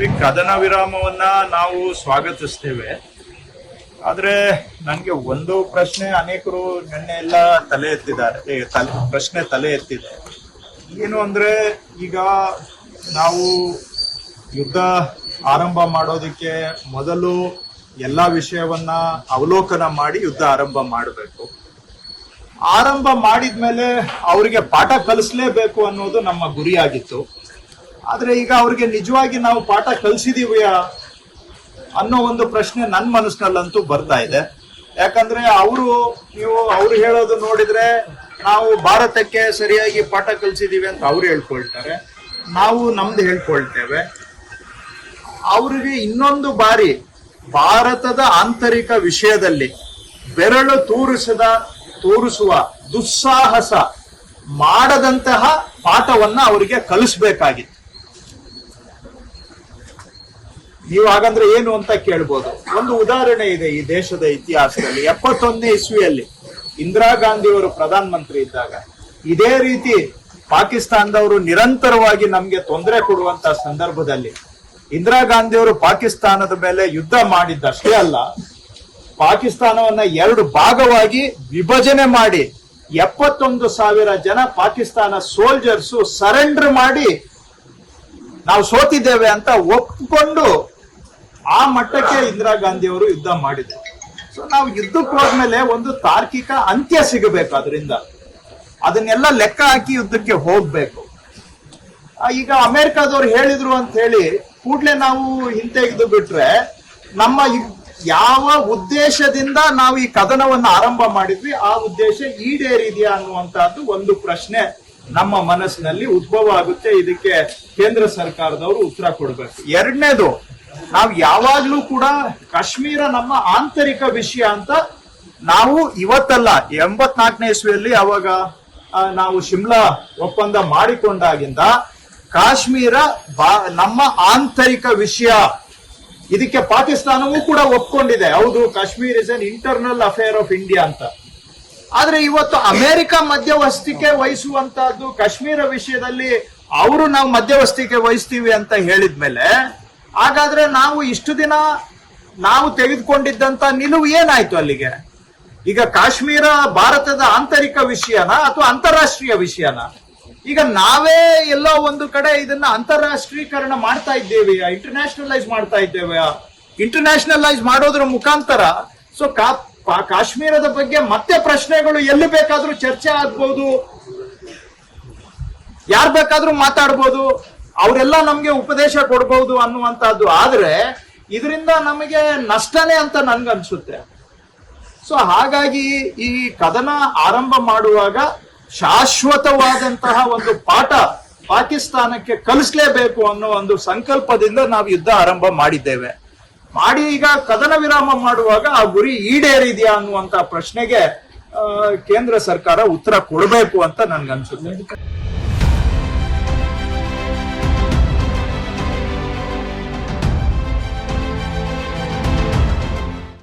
ಈ ಕದನ ವಿರಾಮವನ್ನ ನಾವು ಸ್ವಾಗತಿಸ್ತೇವೆ. ಆದ್ರೆ ನನಗೆ ಒಂದು ಪ್ರಶ್ನೆ ಅನೇಕರು ನಿನ್ನೆ ಎಲ್ಲ ತಲೆ ಎತ್ತಿದ್ದಾರೆ. ತಲೆ, ಪ್ರಶ್ನೆ ತಲೆ ಎತ್ತಿದೆ. ಏನು ಅಂದ್ರೆ ಈಗ ನಾವು ಯುದ್ಧ ಆರಂಭ ಮಾಡೋದಕ್ಕೆ ಮೊದಲು ಎಲ್ಲಾ ವಿಷಯವನ್ನ ಅವಲೋಕನ ಮಾಡಿ ಯುದ್ಧ ಆರಂಭ ಮಾಡಬೇಕು. ಆರಂಭ ಮಾಡಿದ್ಮೇಲೆ ಅವರಿಗೆ ಪಾಠ ಕಲಿಸ್ಲೇಬೇಕು ಅನ್ನೋದು ನಮ್ಮ ಗುರಿಯಾಗಿತ್ತು. ಆದ್ರೆ ಈಗ ಅವ್ರಿಗೆ ನಿಜವಾಗಿ ನಾವು ಪಾಠ ಕಲಿಸಿದೀವಿಯಾ ಅನ್ನೋ ಒಂದು ಪ್ರಶ್ನೆ ನನ್ನ ಮನಸ್ಸಿನಲ್ಲಂತೂ ಬರ್ತಾ ಇದೆ. ಯಾಕಂದ್ರೆ ಅವರು, ನೀವು ಅವ್ರು ಹೇಳೋದು ನೋಡಿದ್ರೆ ನಾವು ಭಾರತಕ್ಕೆ ಸರಿಯಾಗಿ ಪಾಠ ಕಲಿಸಿದೀವಿ ಅಂತ ಅವ್ರು ಹೇಳ್ಕೊಳ್ತಾರೆ. ನಾವು ನಮ್ದು ಹೇಳ್ಕೊಳ್ತೇವೆ. ಅವರಿಗೆ ಇನ್ನೊಂದು ಬಾರಿ ಭಾರತದ ಆಂತರಿಕ ವಿಷಯದಲ್ಲಿ ಬೆರಳು ತೋರಿಸದ, ತೋರಿಸುವ ದುಸ್ಸಾಹಸ ಮಾಡದಂತಹ ಪಾಠವನ್ನ ಅವರಿಗೆ ಕಲಿಸ್ಬೇಕಾಗಿತ್ತು. ನೀವು ಹಾಗಂದ್ರೆ ಏನು ಅಂತ ಕೇಳ್ಬೋದು. ಒಂದು ಉದಾಹರಣೆ ಇದೆ ಈ ದೇಶದ ಇತಿಹಾಸದಲ್ಲಿ. ಎಪ್ಪತ್ತೊಂದನೇ ಇಸ್ವಿಯಲ್ಲಿ ಇಂದಿರಾ ಗಾಂಧಿಯವರು ಪ್ರಧಾನ ಮಂತ್ರಿ ಇದ್ದಾಗ ಇದೇ ರೀತಿ ಪಾಕಿಸ್ತಾನದವರು ನಿರಂತರವಾಗಿ ನಮ್ಗೆ ತೊಂದರೆ ಕೊಡುವಂತ ಸಂದರ್ಭದಲ್ಲಿ ಇಂದಿರಾ ಗಾಂಧಿ ಅವರು ಪಾಕಿಸ್ತಾನದ ಮೇಲೆ ಯುದ್ಧ ಮಾಡಿದ್ದಷ್ಟೇ ಅಲ್ಲ, ಪಾಕಿಸ್ತಾನವನ್ನ ಎರಡು ಭಾಗವಾಗಿ ವಿಭಜನೆ ಮಾಡಿ ಎಪ್ಪತ್ತೊಂದು ಸಾವಿರ ಜನ ಪಾಕಿಸ್ತಾನ ಸೋಲ್ಜರ್ಸ್ ಸರೆಂಡರ್ ಮಾಡಿ ನಾವು ಸೋತಿದ್ದೇವೆ ಅಂತ ಒಪ್ಪಿಕೊಂಡು ಆ ಮಟ್ಟಕ್ಕೆ ಇಂದಿರಾ ಗಾಂಧಿ ಅವರು ಯುದ್ಧ ಮಾಡಿದ್ರು. ಸೊ ನಾವು ಯುದ್ಧಕ್ಕೆ ಹೋದ್ಮೇಲೆ ಒಂದು ತಾರ್ಕಿಕ ಅಂತ್ಯ ಸಿಗಬೇಕು ಅದರಿಂದ. ಅದನ್ನೆಲ್ಲ ಲೆಕ್ಕ ಹಾಕಿ ಯುದ್ಧಕ್ಕೆ ಹೋಗ್ಬೇಕು. ಈಗ ಅಮೆರಿಕಾದವ್ರು ಹೇಳಿದ್ರು ಅಂತ ಹೇಳಿ, ಕೂಡ್ಲೆ ನಾವು ಹಿಂತೆಗೆದು ಬಿಟ್ರೆ ನಮ್ಮ ಯಾವ ಉದ್ದೇಶದಿಂದ ನಾವು ಈ ಕದನವನ್ನ ಆರಂಭ ಮಾಡಿದ್ವಿ, ಆ ಉದ್ದೇಶ ಈಡೇರಿದೆಯಾ ಅನ್ನುವಂತಹದ್ದು ಒಂದು ಪ್ರಶ್ನೆ ನಮ್ಮ ಮನಸ್ಸಿನಲ್ಲಿ ಉದ್ಭವ ಆಗುತ್ತೆ. ಇದಕ್ಕೆ ಕೇಂದ್ರ ಸರ್ಕಾರದವರು ಉತ್ತರ ಕೊಡಬೇಕು. ಎರಡನೇದು ನಾವು ಯಾವಾಗ್ಲೂ ಕೂಡ ಕಾಶ್ಮೀರ ನಮ್ಮ ಆಂತರಿಕ ವಿಷಯ ಅಂತ ನಾವು ಇವತ್ತಲ್ಲ, ಎಂಬತ್ನಾಲ್ಕನೇ ಇಸ್ವಿಯಲ್ಲಿ ಅವಾಗ ನಾವು ಶಿಮ್ಲಾ ಒಪ್ಪಂದ ಮಾಡಿಕೊಂಡಾಗಿಂದ ಕಾಶ್ಮೀರ ನಮ್ಮ ಆಂತರಿಕ ವಿಷಯ. ಇದಕ್ಕೆ ಪಾಕಿಸ್ತಾನವೂ ಕೂಡ ಒಪ್ಕೊಂಡಿದೆ. ಹೌದು, Kashmir is an internal affair of India ಅಂತ. ಆದ್ರೆ ಇವತ್ತು ಅಮೆರಿಕ ಮಧ್ಯವಸ್ತಿಕೆ ವಹಿಸುವಂತಹದ್ದು ಕಾಶ್ಮೀರ ವಿಷಯದಲ್ಲಿ ಅವರು ನಾವು ಮಧ್ಯವಸ್ತಿಕೆ ವಹಿಸ್ತೀವಿ ಅಂತ ಹೇಳಿದ್ಮೇಲೆ ಹಾಗಾದ್ರೆ ನಾವು ಇಷ್ಟು ದಿನ ನಾವು ತೆಗೆದುಕೊಂಡಿದ್ದಂತ ನಿಲುವು ಏನಾಯ್ತು ಅಲ್ಲಿಗೆ? ಈಗ ಕಾಶ್ಮೀರ ಭಾರತದ ಆಂತರಿಕ ವಿಷಯನ ಅಥವಾ ಅಂತಾರಾಷ್ಟ್ರೀಯ ವಿಷಯನ? ಈಗ ನಾವೇ ಎಲ್ಲೋ ಒಂದು ಕಡೆ ಇದನ್ನ ಅಂತಾರಾಷ್ಟ್ರೀಕರಣ ಮಾಡ್ತಾ ಇದ್ದೇವೆ ಇಂಟರ್ನ್ಯಾಷನಲೈಸ್ ಮಾಡ್ತಾ ಇದ್ದೇವೆ. ಇಂಟರ್ನ್ಯಾಷನಲೈಸ್ ಮಾಡೋದ್ರ ಮುಖಾಂತರ ಸೊ ಕಾಶ್ಮೀರದ ಬಗ್ಗೆ ಮತ್ತೆ ಪ್ರಶ್ನೆಗಳು ಎಲ್ಲಿ ಬೇಕಾದ್ರೂ ಚರ್ಚೆ ಆಗ್ಬೋದು. ಯಾರ್ ಬೇಕಾದ್ರೂ ಮಾತಾಡ್ಬೋದು. ಅವರೆಲ್ಲ ನಮ್ಗೆ ಉಪದೇಶ ಕೊಡ್ಬೋದು ಅನ್ನುವಂಥದ್ದು ಆದರೆ ಇದರಿಂದ ನಮಗೆ ನಷ್ಟನೇ ಅಂತ ನನ್ಗನ್ಸುತ್ತೆ. ಸೊ ಹಾಗಾಗಿ ಈ ಕದನ ಆರಂಭ ಮಾಡುವಾಗ ಶಾಶ್ವತವಾದಂತಹ ಒಂದು ಪಾಠ ಪಾಕಿಸ್ತಾನಕ್ಕೆ ಕಲಿಸ್ಲೇಬೇಕು ಅನ್ನೋ ಒಂದು ಸಂಕಲ್ಪದಿಂದ ನಾವು ಯುದ್ಧ ಆರಂಭ ಮಾಡಿದ್ದೇವೆ. ಮಾಡಿ ಈಗ ಕದನ ವಿರಾಮ ಮಾಡುವಾಗ ಆ ಗುರಿ ಈಡೇರಿದೆಯಾ ಅನ್ನುವಂತ ಪ್ರಶ್ನೆಗೆ ಕೇಂದ್ರ ಸರ್ಕಾರ ಉತ್ತರ ಕೊಡಬೇಕು ಅಂತ ನನ್ಗನ್ಸುತ್ತೆ.